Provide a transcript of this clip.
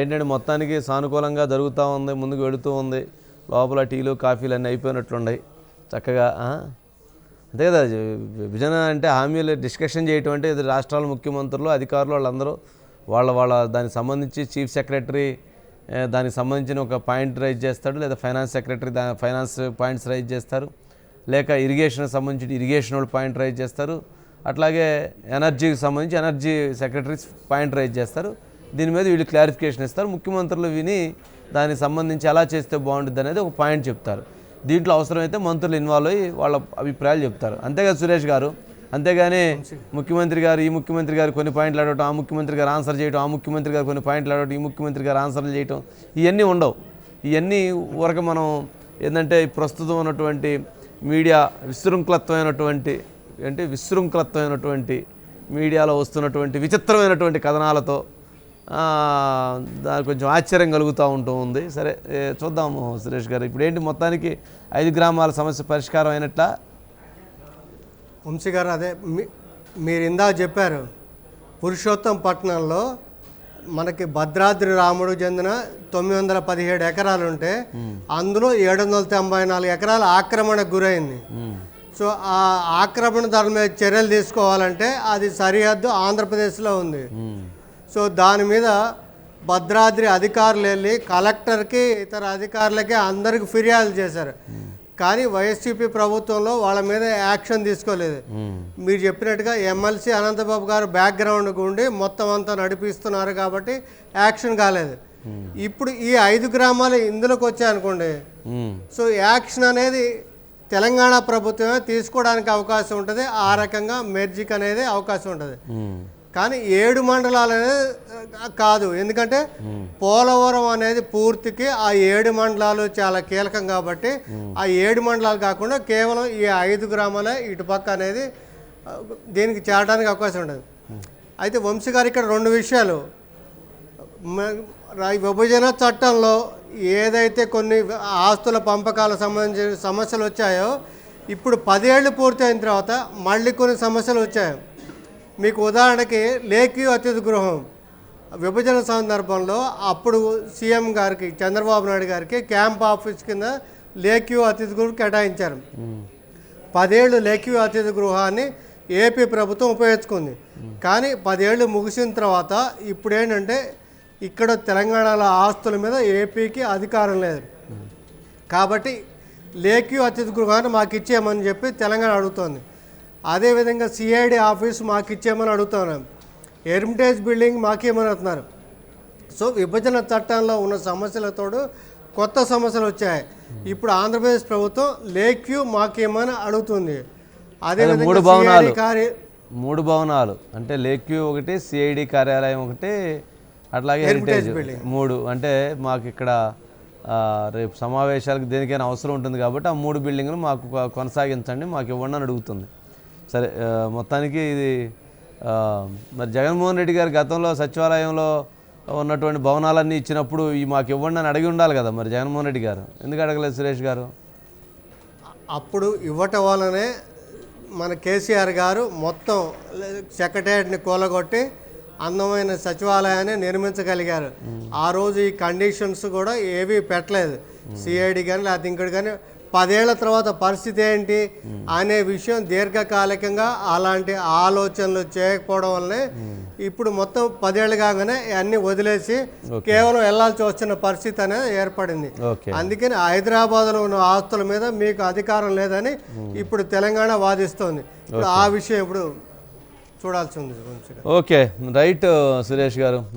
ఏంటంటే మొత్తానికి సానుకూలంగా జరుగుతూ ఉంది ముందుకు వెళుతూ ఉంది. లోపల టీలు కాఫీలు అన్నీ అయిపోయినట్లున్నాయి. చక్కగా అంతే కదా విభజన అంటే హామీలు డిస్కషన్ చేయటం అంటే ఇది రాష్ట్రాల ముఖ్యమంత్రులు అధికారులు వాళ్ళందరూ వాళ్ళ వాళ్ళ దానికి సంబంధించి చీఫ్ సెక్రటరీ దానికి సంబంధించిన ఒక పాయింట్ రైజ్ చేస్తాడు లేదా ఫైనాన్స్ సెక్రటరీ దా ఫైనాన్స్ పాయింట్స్ రైజ్ చేస్తారు. లేక ఇరిగేషన్కి సంబంధించి ఇరిగేషన్ వాళ్ళు పాయింట్ రైజ్ చేస్తారు. అట్లాగే ఎనర్జీకి సంబంధించి ఎనర్జీ సెక్రటరీస్ పాయింట్ రైజ్ చేస్తారు. దీని మీద వీళ్ళు క్లారిఫికేషన్ ఇస్తారు. ముఖ్యమంత్రులు విని దానికి సంబంధించి ఎలా చేస్తే బాగుంటుంది అనేది ఒక పాయింట్ చెప్తారు. దీంట్లో అవసరమైతే మంత్రులు ఇన్వాల్వ్ అయ్యి వాళ్ళ అభిప్రాయాలు చెప్తారు. అంతేగా సురేష్ గారు? అంతేగాని ముఖ్యమంత్రి గారు ఈ ముఖ్యమంత్రి గారు కొన్ని పాయింట్లు అడగటం ఆ ముఖ్యమంత్రి గారు ఆన్సర్ చేయటం ఆ ముఖ్యమంత్రి గారు కొన్ని పాయింట్లు అడగటం ఈ ముఖ్యమంత్రి గారు ఆన్సర్లు చేయటం ఇవన్నీ ఉండవు. ఇవన్నీ ఊరక మనం ఏంటంటే ప్రస్తుతం ఉన్నటువంటి మీడియా విశృంఖలత్వమైనటువంటి అంటే విశృంఖలత్వమైనటువంటి మీడియాలో వస్తున్నటువంటి విచిత్రమైనటువంటి కథనాలతో దానికి కొంచెం ఆశ్చర్యం కలుగుతూ ఉంటూ ఉంది. సరే చూద్దాము సురేష్ గారు. ఇప్పుడు ఏంటి మొత్తానికి ఐదు గ్రామాల సమస్య పరిష్కారం అయినట్లా? వంశీ గారు అదే మీ- మీరు ఇందాక చెప్పారు పురుషోత్తం పట్టణంలో మనకి భద్రాద్రి రాముడు చెందిన తొమ్మిది వందల పదిహేడు ఎకరాలు ఉంటే అందులో ఏడు వందల తొంభై నాలుగు ఎకరాలు ఆక్రమణకు గురైంది. సో ఆ ఆక్రమణ దాని మీద చర్యలు తీసుకోవాలంటే అది సరిహద్దు ఆంధ్రప్రదేశ్లో ఉంది. సో దాని మీద భద్రాద్రి అధికారులు వెళ్ళి కలెక్టర్కి ఇతర అధికారులకి అందరికి ఫిర్యాదు చేశారు. కానీ వైఎస్సీపీ ప్రభుత్వంలో వాళ్ళ మీద యాక్షన్ తీసుకోలేదు. మీరు చెప్పినట్టుగా ఎమ్మెల్సీ అనంతబాబు గారు బ్యాక్గ్రౌండ్ ఉండి మొత్తం అంతా నడిపిస్తున్నారు కాబట్టి యాక్షన్ కాలేదు. ఇప్పుడు ఈ ఐదు గ్రామాలు ఇందులోకి వచ్చాయనుకోండి సో యాక్షన్ అనేది తెలంగాణ ప్రభుత్వమే తీసుకోవడానికి అవకాశం ఉంటుంది. ఆ రకంగా మెర్జిక్ అనేది అవకాశం ఉంటుంది. కానీ ఏడు మండలాలు కాదు. ఎందుకంటే పోలవరం అనేది పూర్తికి ఆ ఏడు మండలాలు చాలా కీలకం కాబట్టి ఆ ఏడు మండలాలు కాకుండా కేవలం ఈ ఐదు గ్రామాలే ఇటుపక్క అనేది దీనికి చేరడానికి అవకాశం ఉండదు. అయితే వంశీ గారు ఇక్కడ రెండు విషయాలు. విభజన చట్టంలో ఏదైతే కొన్ని ఆస్తుల పంపకాల సంబంధించిన సమస్యలు వచ్చాయో ఇప్పుడు పదేళ్ళు పూర్తయిన తర్వాత మళ్ళీ కొన్ని సమస్యలు వచ్చాయి. మీకు ఉదాహరణకి లేక్యూ అతిథి గృహం విభజన సందర్భంలో అప్పుడు సీఎం గారికి చంద్రబాబు నాయుడు గారికి క్యాంప్ ఆఫీస్ కింద లేక్యూ అతిథి గృహం కేటాయించారు. పదేళ్ళు లేక్యూ అతిథి గృహాన్ని ఏపీ ప్రభుత్వం ఉపయోగించుకుంది. కానీ పదేళ్ళు ముగిసిన తర్వాత ఇప్పుడు ఏంటంటే ఇక్కడ తెలంగాణలో ఆస్తుల మీద ఏపీకి అధికారం లేదు. కాబట్టి లేక్యూ అతిథి గృహాన్ని మాకు ఇచ్చేయమని చెప్పి తెలంగాణ అడుగుతోంది. అదేవిధంగా సిఐడి ఆఫీస్ మాకు ఇచ్చేయమని అడుగుతున్నాం. హెరిమిటేజ్ బిల్డింగ్ మాకేమని అంటున్నారు. సో విభజన చట్టంలో ఉన్న సమస్యలతోడు కొత్త సమస్యలు వచ్చాయి. ఇప్పుడు ఆంధ్రప్రదేశ్ ప్రభుత్వం లేక్యూ మాకేమని అడుగుతుంది. అదే మూడు భవనాలు. మూడు భవనాలు. అంటే లేక్యూ ఒకటి సిఐడి కార్యాలయం ఒకటి అట్లాగే హెరిటేజ్ మూడు. అంటే మాకు ఇక్కడ రేపు సమావేశాలకు దేనికైనా అవసరం ఉంటుంది కాబట్టి ఆ మూడు బిల్డింగ్లు మాకు కొనసాగించండి మాకు ఇవ్వండి అని అడుగుతుంది. సరే మొత్తానికి ఇది మరి జగన్మోహన్ రెడ్డి గారు గతంలో సచివాలయంలో ఉన్నటువంటి భవనాలన్నీ ఇచ్చినప్పుడు ఈ మాకు ఇవ్వండి అని అడిగి ఉండాలి కదా మరి జగన్మోహన్ రెడ్డి గారు. ఎందుకు అడగలేదు సురేష్ గారు? అప్పుడు ఇవ్వటం వల్లనే మన కేసీఆర్ గారు మొత్తం సెక్రటేరియట్ని కూలగొట్టి అందమైన సచివాలయాన్ని నిర్మించగలిగారు. ఆ రోజు ఈ కండిషన్స్ కూడా ఏవి పెట్టలేదు. సిఐడి కానీ లేకపోతే ఇంకోటి కానీ పదేళ్ళ తర్వాత పరిస్థితి ఏంటి అనే విషయం దీర్ఘకాలికంగా అలాంటి ఆలోచనలు చేయకపోవడం వల్లనే ఇప్పుడు మొత్తం పదేళ్ళు కాగానే అన్ని వదిలేసి కేవలం వెళ్ళాల్సి వస్తున్న పరిస్థితి అనేది ఏర్పడింది. అందుకని హైదరాబాద్లో ఉన్న ఆస్తుల మీద మీకు అధికారం లేదని ఇప్పుడు తెలంగాణ వాదిస్తోంది. ఇప్పుడు ఆ విషయం ఇప్పుడు చూడాల్సి ఉంది. ఓకే. రైట్ సురేష్ గారు.